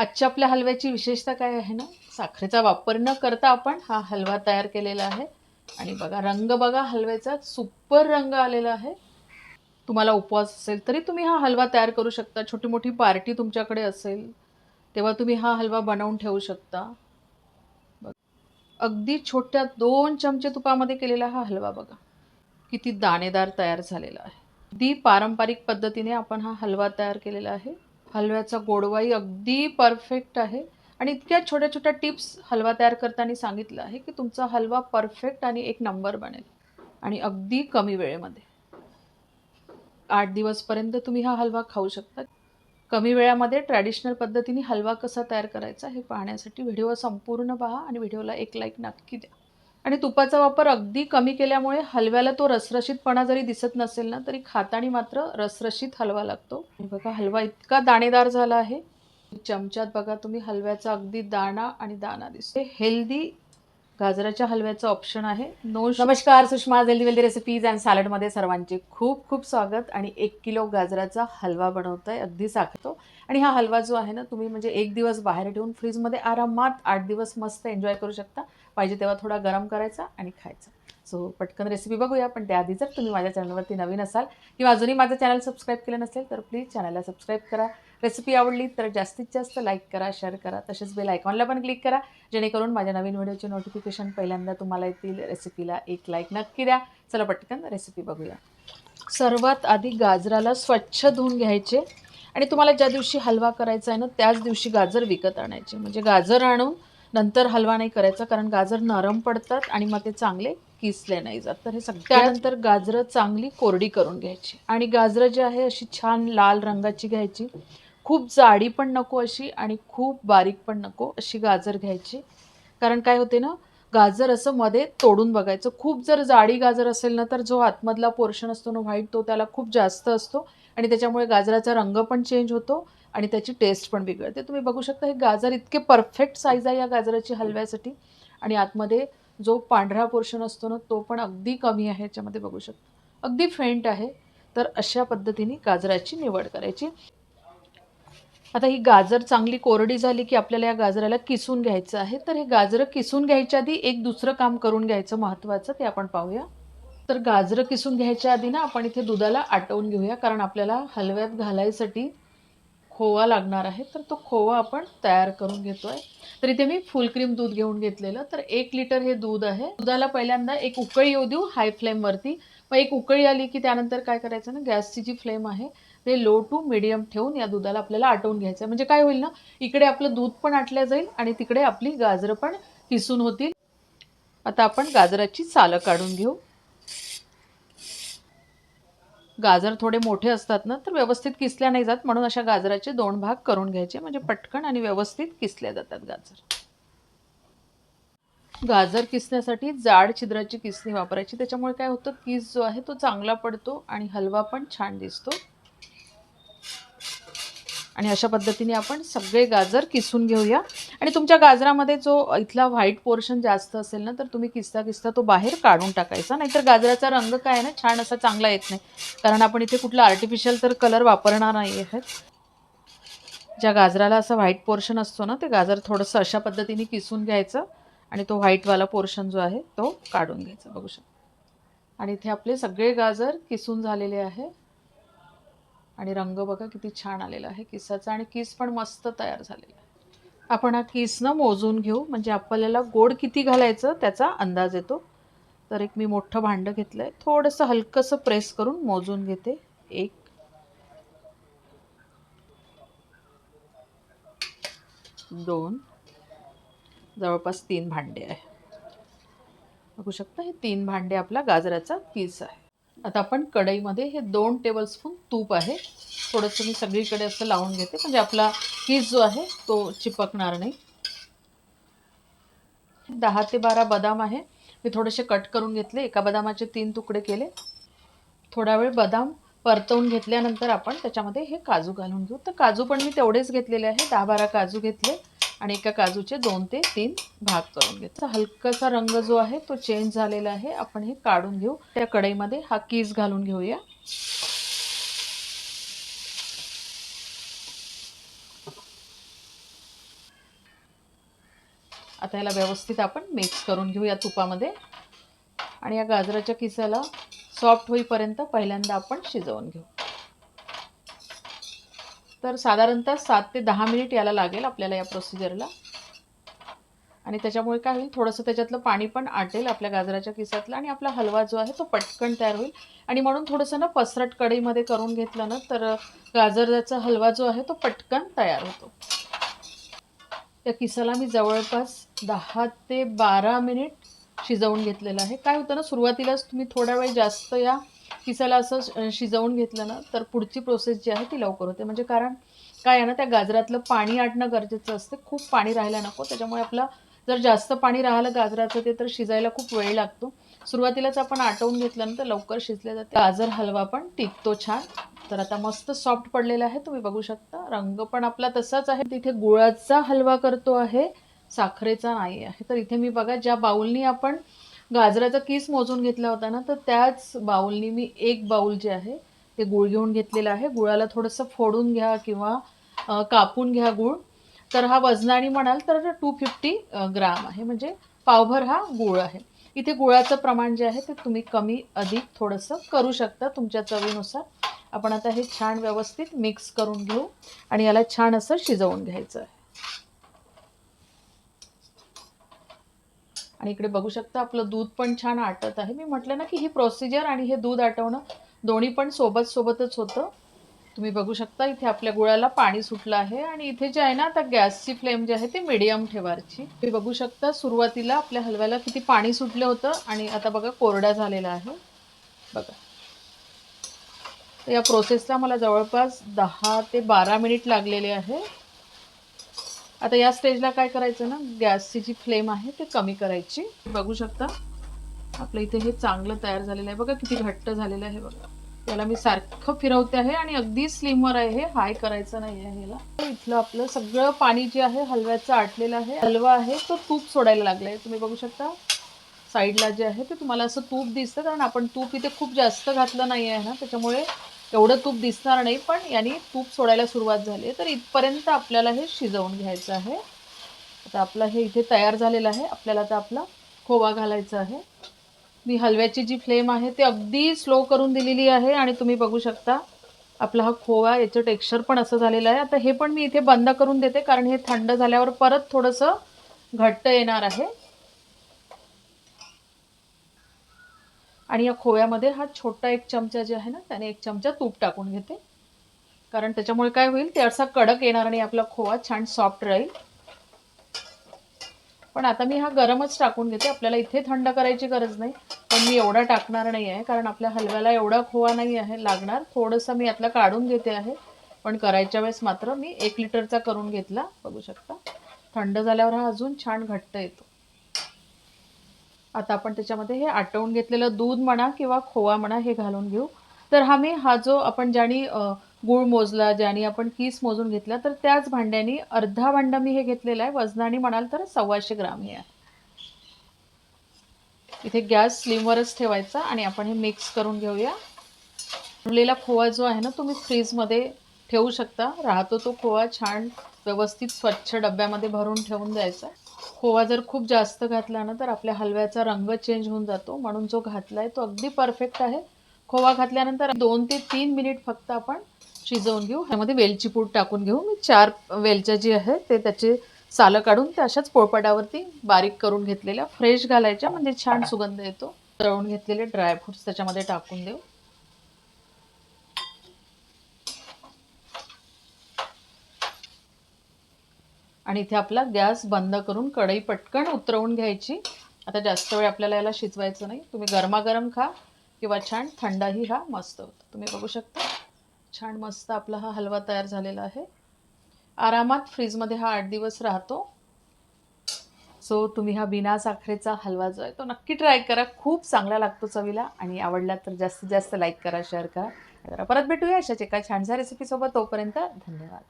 आजच्या आपल्या हलव्याची विशेषता काय आहे ना? साखरेचा वापर न करता आपण हा हलवा तयार केलेला आहे. आणि बघा रंग बघा हलव्याचा सुपर रंग आलेला आहे. तुम्हाला उपवास असेल तरी तुम्ही हा हलवा तयार करू शकता. छोटी मोठी पार्टी तुमच्याकडे असेल तेव्हा तुम्ही हा हलवा बनवून ठेवू शकता. अगदी छोट्या दोन चमचे तुपामध्ये केलेला हा हलवा बघा. किती दाणेदार तयार झालेला आहे. अगदी पारंपरिक पद्धतीने आपण हा हलवा तयार केलेला आहे. हलव्याचा गोडवाही अगदी परफेक्ट आहे. आणि इतक्या छोट्या छोट्या टिप्स हलवा तयार करताना सांगितलं आहे की तुमचा हलवा परफेक्ट आणि एक नंबर बनेल. आणि अगदी कमी वेळेमध्ये. आठ दिवसपर्यंत तुम्ही हा हलवा खाऊ शकता. कमी वेळामध्ये ट्रॅडिशनल पद्धतीने हलवा कसा तयार करायचा हे पाहण्यासाठी व्हिडिओ संपूर्ण पहा आणि व्हिडिओला एक लाईक नक्की द्या. आणि तुपाचा वापर अगदी कमी केल्यामुळे हलव्याला तो रसरशीतपणा जरी दिसत नसेल ना तरी खाताना मात्र रसरशीत हलवा लागतो. बघा हलवा इतका दाणेदार झाला आहे. चमच्यात बघा तुम्ही हलव्याचा अगदी दाणा आणि दाणा दिसतो हेल्दी गाजराच्या हलव्याचं ऑप्शन आहे. नो नमस्कार Sushma healthy wealthy recipes and सॅलडमध्ये सर्वांचे खूप खूप स्वागत. आणि एक किलो गाजराचा हलवा बनवताय अगदी साखतो आणि हा हलवा जो आहे ना तुम्ही म्हणजे एक दिवस बाहेर ठेवून फ्रीजमध्ये आरामात आठ दिवस मस्त एन्जॉय करू शकता. पाहिजे तेव्हा थोडा गरम करायचा आणि खायचा. सो पटकन रेसिपी बघूया. पण त्याआधी जर तुम्ही माझ्या चॅनलवरती नवीन असाल किंवा अजूनही माझं चॅनल सबस्क्राईब केलं नसेल तर प्लीज चॅनलला सबस्क्राईब करा. रेसिपी आवडली तर जास्तीत जास्त लाईक करा शेअर करा. तसेच बेल आयकॉनला पण क्लिक करा. जेणेकरून माझ्या नवीन व्हिडिओचे नोटिफिकेशन पहिल्यांदा तुम्हाला येतील. रेसिपीला एक लाईक नक्की द्या. चला पटकन रेसिपी बघूया. सर्वात आधी गाजराला स्वच्छ धुवून घ्यायचे. आणि तुम्हाला ज्या दिवशी हलवा करायचा आहे ना त्याच दिवशी गाजर विकत आणायचे. म्हणजे गाजर आणून नंतर हलवा नाही करायचा कारण गाजर नरम पडतात आणि मग ते चांगले किसले नाही जात. तर हे सगळ्यानंतर गाजरं चांगली कोरडी करून घ्यायची. आणि गाजरं जी आहे अशी छान लाल रंगाची घ्यायची. खूप जाडी पण नको अशी आणि खूप बारीक पण नको अशी गाजर घ्यायची. कारण काय होते ना गाजर असं मध्ये तोडून बघायचं. खूप जर जाडी गाजर असेल ना तर जो आतमधला पोर्शन असतो ना व्हाईट तो त्याला खूप जास्त असतो. आणि त्याच्यामुळे गाजराचा रंग पण चेंज होतो आणि त्याची टेस्ट पण बिघडते. तुम्ही बघू शकता हे गाजर इतके परफेक्ट साईज आहे या गाजराची हलव्यासाठी. आणि आतमध्ये जो पांढरा पोर्शन असतो ना तो पण अगदी कमी आहे याच्यामध्ये बघू शकता. अगदी फेंट आहे तर अशा पद्धतीने गाजराची निवड करायची. आता ही गाजर चांगली कोरडी झाली की आपल्याला या गाजराला किसून घ्यायचं आहे. तर हे गाजरं किसून घ्यायच्या आधी एक दुसरं काम करून घ्यायचं महत्त्वाचं ते आपण पाहूया. तर गाजरं किसून घ्यायच्या आधी ना आपण इथे दुधाला आटवून घेऊया कारण आपल्याला हलव्यात घालायसाठी खोवा लागणार आहे. तर तो खोवा आपण तयार करून घेतोय. तर इथे मी फुल क्रीम दूध घेऊन घेतलेलं. तर एक लिटर हे दूध आहे. दुधाला पहिल्यांदा एक उकळी येऊ देऊ हाय फ्लेमवरती मग एक उकळी आली की त्यानंतर काय करायचं ना गॅसची जी फ्लेम आहे ते लो टू मिडियम ठेवून या दुधाला आपल्याला आटवून घ्यायचं आहे म्हणजे काय होईल ना इकडे आपलं दूध पण आटल्या जाईल आणि तिकडे आपली गाजरं पण किसून होतील. आता आपण गाजराची सालं काढून घेऊ. गाजर थोडे मोठे असतात ना तर व्यवस्थित किसल्या नाही जात. म्हणून अशा गाजराचे दोन भाग करून घ्यायचे. म्हणजे पटकन आणि व्यवस्थित किसल्या जातात गाजर. गाजर किसण्यासाठी जाड छिद्राची किसणी वापरायची. त्याच्यामुळे काय होतं? किस जो आहे तो चांगला पडतो आणि हलवा पण छान दिसतो. आणि अशा पद्धतीने आपण सगळे गाजर किसून घेऊया. आणि तुमच्या गाजरामध्ये जो इथला व्हाईट पोर्शन जास्त असेल ना तर तुम्ही किसता किसता तो बाहेर काढून टाकायचा. नाहीतर गाजराचा रंग काय आहे ना छान असा चांगला येत नाही. कारण आपण इथे कुठला आर्टिफिशियल तर कलर वापरणार नाही आहेत ज्या गाजराला असं व्हाईट पोर्शन असतो ना ते गाजर थोडंसं अशा पद्धतीने किसून घ्यायचं आणि तो व्हाईटवाला पोर्शन जो आहे तो काढून घ्यायचा. बघू शकता. आणि इथे आपले सगळे गाजर किसून झालेले आहे. आणि रंग बघा किती छान आलेला आहे किसाचा आणि किस पण मस्त तयार झालेला आहे. आपण हा किसनं मोजून घेऊ. म्हणजे आपल्याला गोड किती घालायचं त्याचा अंदाज येतो. तर एक मी मोठं भांडं घेतलं आहे थोडंसं हलकंसं प्रेस करून मोजून घेते. एक. दोन. जवळपास तीन भांडे आहे. बघू शकता हे तीन भांडे आपला गाजराचा किस आहे. आता आपण कढईमध्ये हे दोन टेबलस्पून तूप आहे. थोडंसं मी सगळीकडे असं लावून घेते. म्हणजे आपला कीज जो आहे तो चिपकणार नाही. दहा ते बारा बदाम आहे. मी थोडेसे कट करून घेतले. एका बदामाचे तीन तुकडे केले. थोडा वेळ बदाम परतवून घेतल्यानंतर आपण त्याच्यामध्ये हे काजू घालून घेऊ. तर काजू पण मी तेवढेच घेतलेले आहे. दहा बारा काजू घेतले आणि एका काजूचे दोन ते तीन भाग करून घेतो हलकासा रंग जो आहे तो चेंज झालेला आहे. आपण हे काढून घेऊ. त्या कढईमध्ये हा कीज घालून घेऊया. आता ह्याला व्यवस्थित आपण मिक्स करून घेऊ या तुपामध्ये. आणि या गाजराच्या किसाला सॉफ्ट होईपर्यंत पहिल्यांदा आपण शिजवून घेऊ. तर साधारणतः सात ते दहा मिनिट याला लागेल आपल्याला या प्रोसिजरला आणि त्याच्यामुळे काय होईल थोडंसं त्याच्यातलं पाणी पण आटेल आपल्या गाजराच्या किसातलं आणि आपला हलवा जो आहे तो पटकन तयार होईल. आणि म्हणून थोडंसं ना पसरट कढईमध्ये करून घेतलं ना तर गाजराचा हलवा जो आहे तो पटकन तयार होतो. त्या किसाला मी जवळपास दहा ते बारा मिनिट शिजवून घेतलेलं आहे. काय होतं ना सुरुवातीलाच तुम्ही थोडा वेळ जास्त या किसाला असं शिजवून घेतलं ना तर पुढची प्रोसेस जी आहे ती लवकर होते. म्हणजे कारण काय आहे ना त्या गाजरातलं पाणी आटणं गरजेचं असते. खूप पाणी राहायला नको. त्याच्यामुळे आपलं जर जास्त पाणी राहिलं गाजराचं ते तर शिजायला खूप वेळ लागतो. सुरुवातीलाच आपण आटवून घेतल्यानंतर लवकर शिजले जाते. गाजर हलवा पण टिकतो छान. तर आता मस्त सॉफ्ट पडलेला आहे तुम्ही बघू शकता. रंग पण आपला तसाच आहे. तिथे गुळाचा हलवा करतो आहे. साखरेचा नाही आहे. तर इथे मी बघा ज्या बाउलनी आपण गाजराचा किस मोजून घेतला होता ना तर त्याच बाऊलनी मी एक बाउल जे आहे ते गुळ घेऊन घेतलेलं आहे. गुळाला थोडंसं फोडून घ्या किंवा कापून घ्या गुळ. तर हा वजनाने म्हणाल तर टू फिफ्टी ग्राम आहे म्हणजे पावभर हा गुळ आहे. इथे गुळाचं प्रमाण जे आहे ते तुम्ही कमी अधिक थोडंसं करू शकता तुमच्या चवीनुसार. आपण आता हे छान व्यवस्थित मिक्स करून घेऊ आणि याला छान असं शिजवून घ्यायचं आहे. आणि इकडे बघू शकता आपलं दूध पण छान आटत आहे. मी म्हटलं ना की ही प्रोसिजर आणि हे दूध आटवणं दोन्ही पण सोबत सोबतच होतं. तुम्ही बघू शकता इथे आपल्या गुळाला पाणी सुटलं आहे आणि इथे जे आहे ना आता गॅसची फ्लेम जी आहे ती मिडियम ठेवायची. तुम्ही बघू शकता सुरुवातीला आपल्या हलव्याला किती पाणी सुटलं होतं आणि आता बघा कोरडा झालेला आहे बघा. तर या प्रोसेसला मला जवळपास दहा ते बारा मिनिट लागलेले आहे. आता या स्टेजला काय करायचं ना गॅसची जी फ्लेम आहे ते कमी करायची. बघू शकता आपलं इथे हे चांगलं तयार झालेलं आहे. बघा किती घट्ट झालेलं आहे बघा. याला मी सारखं फिरवते आहे आणि अगदी स्लिमवर आहे हे. हाय करायचं नाही आहे ह्याला. इथलं आपलं सगळं पाणी जे आहे हलव्याचं आटलेलं आहे. हलवा आहे तो तूप सोडायला लागलाय. तुम्ही बघू शकता. साईडला जे आहे ते तुम्हाला असं तूप दिसतं कारण आपण तूप इथे खूप जास्त घातलं नाही आहे ना. त्याच्यामुळे एवढं तूप दिसणार नाही पण याने तूप सोडायला सुरुवात झाली आहे. तर इथपर्यंत आपल्याला हे शिजवून घ्यायचं आहे. आता आपलं हे इथे तयार झालेलं आहे. आपल्याला आता आपला खोवा घालायचा आहे. मी हलव्याची जी फ्लेम आहे ती अगदी स्लो करून दिलेली आहे आणि तुम्ही बघू शकता आपला हा खोवा याचं टेक्स्चर पण असं झालेलं आहे. आता हे पण मी इथे बंद करून देते कारण हे थंड झाल्यावर परत थोडंसं घट्ट येणार आहे. आणि या खोव्यामध्ये हा छोटा एक चमचा जे आहे ना त्याने एक चमचा तूप टाकून घेते. कारण त्याच्यामुळे काय होईल ते असा कडक येणार आणि आपला खोवा छान सॉफ्ट राहील. पण आता मी हा गरमच टाकून घेते. आपल्याला इथे थंड करायची गरज नाही. पण मी एवढा टाकणार नाही आहे कारण आपल्या हलव्याला एवढा खोवा नाही आहे लागणार. थोडंसं मी यातला काढून घेते आहे. पण करायच्या वेळेस मात्र मी एक लिटरचा करून घेतला. बघू शकता. थंड झाल्यावर हा अजून छान घट्ट येतो. आता आपण त्याच्यामध्ये हे आटवून घेतलेलं दूध म्हणा किंवा खोवा म्हणा हे घालून घेऊ. तर हा मी हा जो आपण ज्यानी गूळ मोजला ज्याने आपण किस मोजून घेतला तर त्याच भांड्याने अर्धा भांड मी हे घेतलेला आहे. वजनाने म्हणाल तर सव्वाशे ग्राम हे आहे. इथे गॅस स्लिमवरच ठेवायचा आणि आपण हे मिक्स करून घेऊया. उरलेला खोवा जो आहे ना तुम्ही फ्रीजमध्ये ठेवू शकता. राहतो तो खोवा छान व्यवस्थित स्वच्छ डब्यामध्ये भरून ठेवून द्यायचा. खोवा जर खूप जास्त घातला ना तर आपल्या हलव्याचा रंग चेंज होऊन जातो. म्हणून जो घातला आहे तो अगदी परफेक्ट आहे. खोवा घातल्यानंतर दोन ते तीन मिनिट फक्त आपण शिजवून घेऊ. ह्यामध्ये वेलची पूड टाकून घेऊ. मी चार वेलच्या जी आहे ते त्याचे सालं काढून ते अशाच पोळपाटावरती बारीक करून घेतलेल्या फ्रेश घालायच्या. म्हणजे छान सुगंध येतो. तळून घेतलेले ड्रायफ्रुट्स त्याच्यामध्ये टाकून देऊ. आणि इथे आपला गॅस बंद करून कढई पटकन उतरवून घ्यायची. आता जास्त वेळ आपल्याला याला शिजवायचं नाही. तुम्ही गरमागरम खा किंवा छान थंडाही हा मस्त होतो. तुम्ही बघू शकता. छान मस्त आपला हा हलवा तयार झालेला आहे. आरामात फ्रीजमध्ये हा आठ दिवस राहतो. सो तुम्ही हा बिना साखरेचा हलवा जो आहे तो नक्की ट्राय करा. खूप चांगला लागतो चवीला आणि आवडला तर जास्तीत जास्त लाईक करा शेअर करा. परत भेटूया अशाच एका छानशा रेसिपीसोबत तोपर्यंत धन्यवाद.